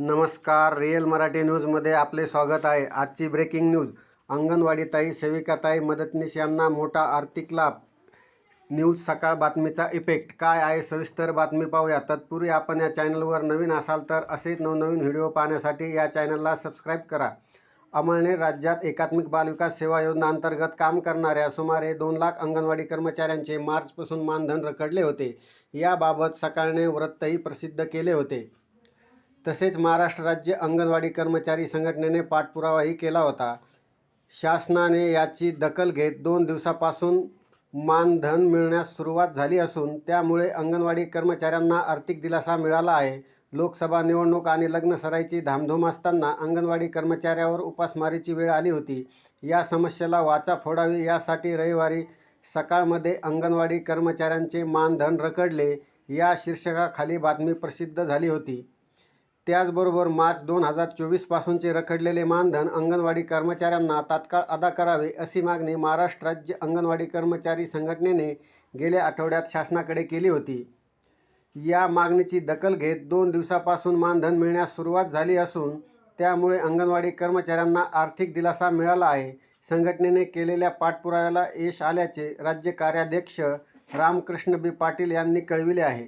नमस्कार. रिअल मराठी न्यूजमध्ये आपले स्वागत आहे. आजची ब्रेकिंग न्यूज. अंगणवाडीताई सेविकाताई मदतनीस यांना मोठा आर्थिक लाभ. न्यूज सकाळ बातमीचा इफेक्ट. काय आहे सविस्तर बातमी पाहूया. तत्पूर्वी आपण या चॅनलवर नवीन असाल तर असे नवनवीन व्हिडिओ पाहण्यासाठी या चॅनलला सबस्क्राईब करा. अमळनेर राज्यात एकात्मिक बालविकास सेवा योजना अंतर्गत काम करणाऱ्या सुमारे दोन लाख अंगणवाडी कर्मचाऱ्यांचे मार्चपासून मानधन रखडले होते. याबाबत सकाळने वृत्तही प्रसिद्ध केले होते. तसेच महाराष्ट्र राज्य अंगणवाडी कर्मचारी संघटनेने पाठपुरावाही केला होता. शासनाने याची दखल घेत दोन दिवसापासून मानधन मिळण्यास सुरुवात झाली असून त्यामुळे अंगणवाडी कर्मचाऱ्यांना आर्थिक दिलासा मिळाला आहे. लोकसभा निवडणूक आणि लग्न सराईची धामधूम असताना अंगणवाडी कर्मचाऱ्यावर उपासमारीची वेळ आली होती. या समस्येला वाचा फोडावी यासाठी रविवारी सकाळमध्ये अंगणवाडी कर्मचाऱ्यांचे मानधन रखडले. या शीर्षकाखाली बातमी प्रसिद्ध झाली होती. त्याचबरोबर मार्च दोन हजार चोवीसपासूनचे रखडलेले मानधन अंगणवाडी कर्मचाऱ्यांना तात्काळ अदा करावे अशी मागणी महाराष्ट्र राज्य अंगणवाडी कर्मचारी संघटनेने गेल्या आठवड्यात शासनाकडे केली होती. या मागणीची दखल घेत दोन दिवसापासून मानधन मिळण्यास सुरुवात झाली असून त्यामुळे अंगणवाडी कर्मचाऱ्यांना आर्थिक दिलासा मिळाला आहे. संघटनेने केलेल्या पाठपुराव्याला यश आल्याचे राज्य कार्याध्यक्ष रामकृष्ण बी पाटील यांनी कळविले आहे.